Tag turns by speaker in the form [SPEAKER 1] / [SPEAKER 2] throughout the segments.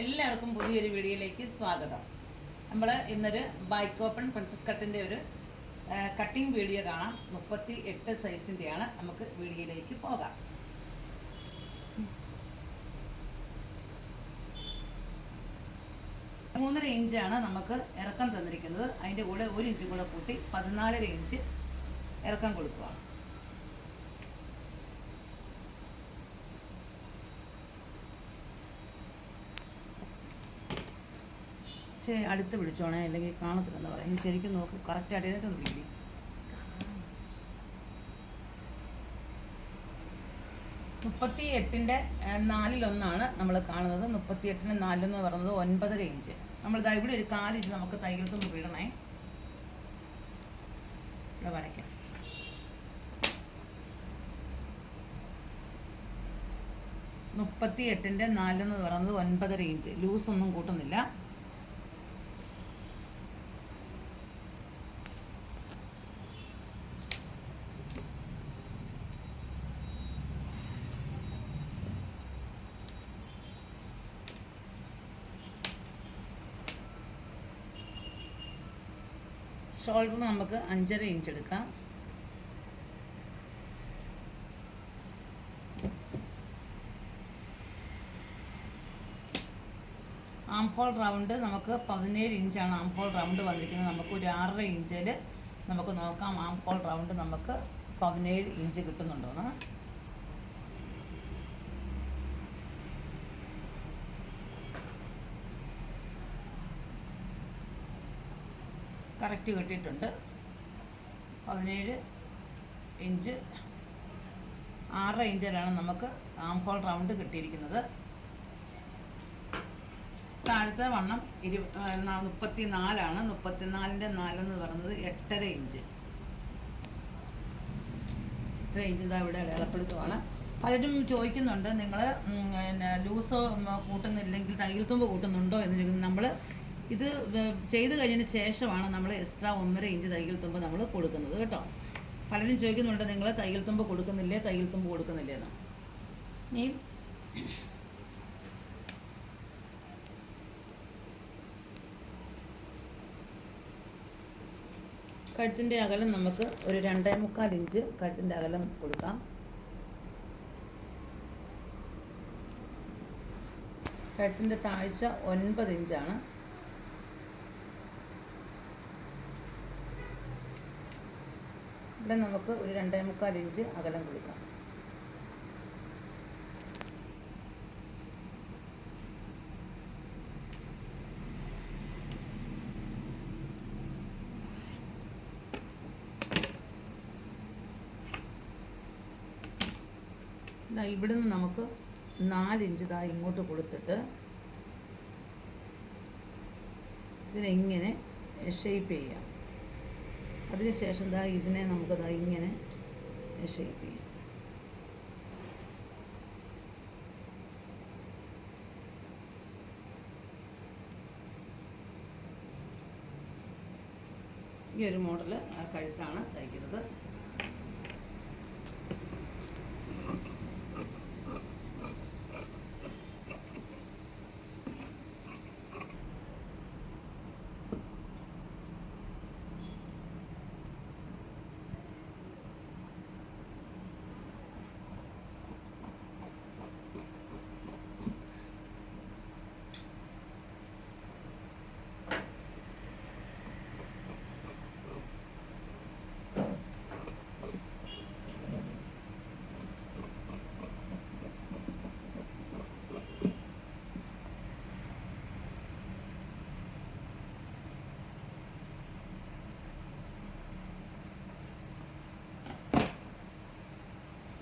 [SPEAKER 1] എല്ലാവർക്കും പുതിയൊരു വീഡിയോയിലേക്ക് സ്വാഗതം. നമ്മൾ ഇന്നൊരു ബൈക്ക് ഓപ്പൺ പ്രിൻസസ് കട്ടിന്റെ ഒരു കട്ടിംഗ് വീഡിയോ കാണാം. മുപ്പത്തി എട്ട് സൈസിന്റെയാണ് നമുക്ക് വീഡിയോയിലേക്ക് പോകാം. മൂന്നര ഇഞ്ചാണ് നമുക്ക് ഇറക്കം തന്നിരിക്കുന്നത്. അതിന്റെ കൂടെ ഒരു ഇഞ്ചും കൂടെ കൂട്ടി പതിനാലര ഇഞ്ച് ഇറക്കം കൊടുക്കുകയാണ് ചേ അടുത്ത് പിടിച്ചോണേ അല്ലെങ്കിൽ കാണത്തില്ലെന്ന് പറയാം. ശരിക്കും നോക്കും കറക്റ്റ് അടിയിലത്ത് നോക്കി മുപ്പത്തി എട്ടിന്റെ നാലിലൊന്നാണ് നമ്മൾ കാണുന്നത്. മുപ്പത്തി എട്ടിന്റെ നാലിലൊന്ന് പറയുന്നത് ഒൻപതര ഇഞ്ച്. നമ്മളിതാ ഇവിടെ ഒരു കാലിഞ്ച് നമുക്ക് തൈകൾ തുമ്പ് വിടണേ. ഇവിടെ വരയ്ക്കാം. മുപ്പത്തി എട്ടിന്റെ നാലെന്ന് പറയുന്നത് ഒൻപതര ഇഞ്ച്. ലൂസ് ഒന്നും കൂട്ടുന്നില്ല. ഷോൾഡറിന് നമുക്ക് അഞ്ചര ഇഞ്ച് എടുക്കാം. ആം ഹോൾ റൗണ്ട് നമുക്ക് പതിനേഴ് ഇഞ്ചാണ് ആം ഹോൾ റൗണ്ട് വന്നിരിക്കുന്നത്. നമുക്ക് ഒരു ആറര ഇഞ്ചിൽ നമുക്ക് നോക്കാം. ആം ഹോൾ റൗണ്ട് നമുക്ക് പതിനേഴ് ഇഞ്ച് കിട്ടുന്നുണ്ടോന്ന്. കറക്റ്റ് കിട്ടിയിട്ടുണ്ട്. പതിനേഴ് ഇഞ്ച് ആറര ഇഞ്ചിലാണ് നമുക്ക് ആം ഹോൾ റൗണ്ട് കിട്ടിയിരിക്കുന്നത്. താഴത്തെ വണ്ണം ഇരു മുപ്പത്തി നാലാണ് മുപ്പത്തിനാലിന്റെ നാലെന്ന് പറയുന്നത് എട്ടര ഇഞ്ച്. എട്ടര ഇഞ്ച് ഇതാ ഇവിടെ അടയാളപ്പെടുത്തുവാണ്. പലരും ചോദിക്കുന്നുണ്ട് നിങ്ങൾ പിന്നെ ലൂസോ കൂട്ടുന്നില്ലെങ്കിൽ തയ്യൽ തുമ്പ് കൂട്ടുന്നുണ്ടോ എന്ന് ചോദിക്കുന്നത് നമ്മൾ ഇത് ചെയ്ത് കഴിഞ്ഞതിന് ശേഷമാണ് നമ്മൾ എക്സ്ട്രാ ഒന്നര ഇഞ്ച് തയ്യൽ തുമ്പ് നമ്മൾ കൊടുക്കുന്നത് കേട്ടോ. പലരും ചോദിക്കുന്നുണ്ട് നിങ്ങൾ തയ്യൽ തുമ്പ് കൊടുക്കുന്നില്ലേ? തയ്യൽ തുമ്പ് കൊടുക്കുന്നില്ലേ? എന്ന്. ഇനി കഴുത്തിന്റെ അകലം നമുക്ക് ഒരു രണ്ടേ മുക്കാൽ ഇഞ്ച് കഴുത്തിന്റെ അകലം കൊടുക്കാം. കഴുത്തിന്റെ താഴ്ച ഒൻപത് ഇഞ്ചാണ് ഇവിടെ നമുക്ക് ഒരു രണ്ടേ മുക്കാൽ ഇഞ്ച് അകലം കൊടുക്കാം ഇവിടുന്ന് നമുക്ക് നാലിഞ്ച് താ ഇങ്ങോട്ട് കൊടുത്തിട്ട് ഇതിനെങ്ങനെ ഷേപ്പ് ചെയ്യാം. അതിനുശേഷം ദാ ഇതിനെ നമുക്ക് ദാ ഇങ്ങനെ ഷേപ്പ് ചെയ്യാം. ഈ ഒരു മോഡൽ കഴുത്താണ് തയ്ക്കുന്നത്.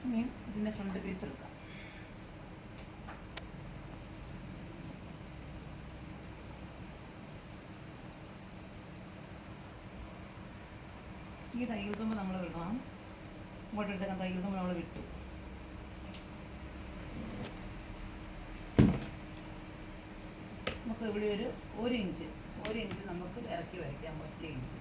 [SPEAKER 1] ഇനി ഇതിന്റെ ഫ്രണ്ട് പീസ് എടുക്കാം. ഈ തയ്യൽ തുമ്പ് നമ്മൾ വിടണം ഇങ്ങോട്ട് എടുക്കാൻ തയ്യൽ തുമ്പ് നമ്മൾ വിട്ടു. നമുക്ക് ഇവിടെ ഒരു ഒരു ഇഞ്ച് ഒരു ഇഞ്ച് നമുക്ക് ഇറക്കി വരയ്ക്കാം ഒറ്റ ഇഞ്ച്.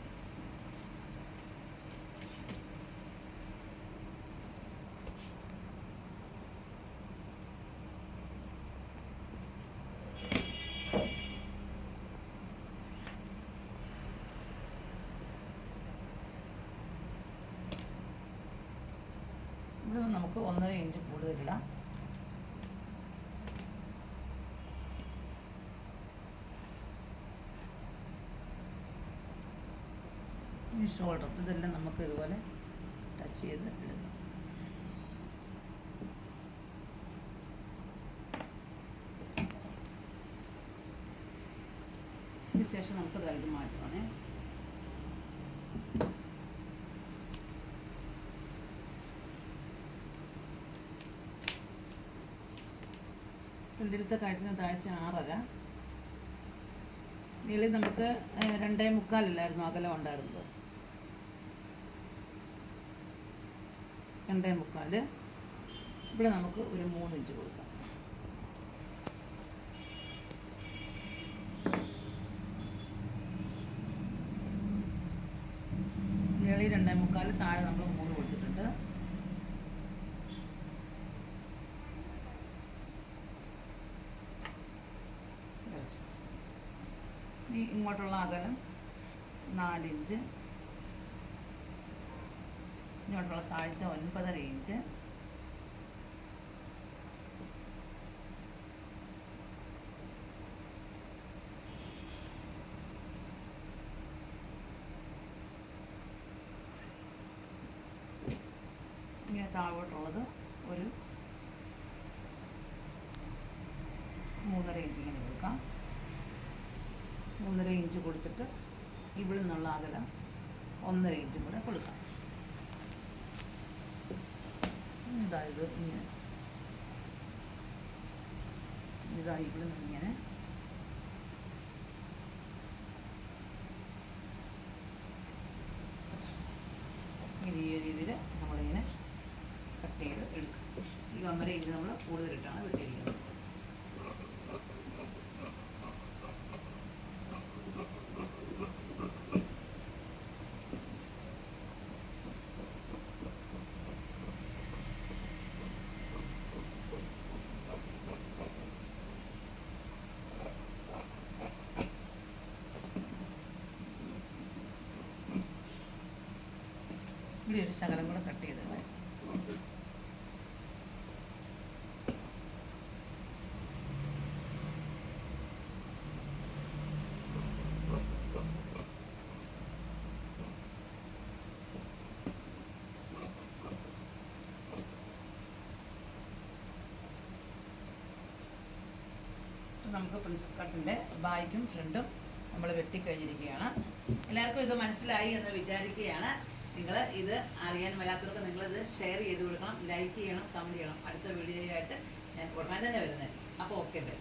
[SPEAKER 1] നമുക്ക് ഒന്നര ഇഞ്ച് കൂടുതലിടാം ഈ ഷോൾഡർ ഇതെല്ലാം നമുക്ക് ഇതുപോലെ ടച്ച് ചെയ്ത് ഇടുന്നു ഇതിന് ശേഷം നമുക്ക് ഇത് മാറ്റുവാണേ. ഫ്രണ്ടിലത്തെ കഴുത്തിന് താഴ്ച ആറര. നീളി നമുക്ക് രണ്ടേ മുക്കാലല്ലായിരുന്നു അകലം ഉണ്ടായിരുന്നത്. രണ്ടേ മുക്കാൽ ഇവിടെ നമുക്ക് ഒരു മൂന്ന് ഇഞ്ച് കൊടുക്കാം. നീളി രണ്ടേ മുക്കാൽ താഴെ നമ്മൾ ഇനി ഇങ്ങോട്ടുള്ള അകലം നാലിഞ്ച് ഇങ്ങോട്ടുള്ള താഴ്ച ഒൻപതര ഇഞ്ച്. ഇങ്ങനെ താഴോട്ടുള്ളത് ഒരു മൂന്നര ഇഞ്ച് ഇങ്ങനെ കൊടുക്കാം. മൂന്നര ഇഞ്ച് കൊടുത്തിട്ട് ഇവിടെ നിന്നുള്ള അകലം ഒന്നര ഇഞ്ചും കൂടെ കൊടുക്കാം. ഇതായത് ഇങ്ങനെ. ഇതാ ഇവിടെ നിന്ന് ഇങ്ങനെ ഈ രീതിയിൽ നമ്മളിങ്ങനെ കട്ട് ചെയ്ത് എടുക്കും. ഈ ഒന്നര ഇഞ്ച് നമ്മൾ കൂടുതലിട്ടാണ് വെട്ടിയിരിക്കുന്നത് ഇവിടെ ഒരു ശകലം കൂടെ കട്ട് ചെയ്തത് നമുക്ക് പ്രിൻസസ് കട്ടിന്റെ ബായ്ക്കും ഫ്രണ്ടും നമ്മൾ വെട്ടിക്കഴിഞ്ഞിരിക്കുകയാണ്. എല്ലാവർക്കും ഇത് മനസ്സിലായി എന്ന് വിചാരിക്കുകയാണ്. നിങ്ങൾ ഇത് അറിയാൻ വരാത്തവർക്ക് നിങ്ങളിത് ഷെയർ ചെയ്ത് കൊടുക്കണം ലൈക്ക് ചെയ്യണം കമന്റ് ചെയ്യണം. അടുത്ത വീഡിയോയായിട്ട് ഞാൻ ഉടനെ തന്നെ വരുന്നത് അപ്പോൾ ഓക്കെ ബൈ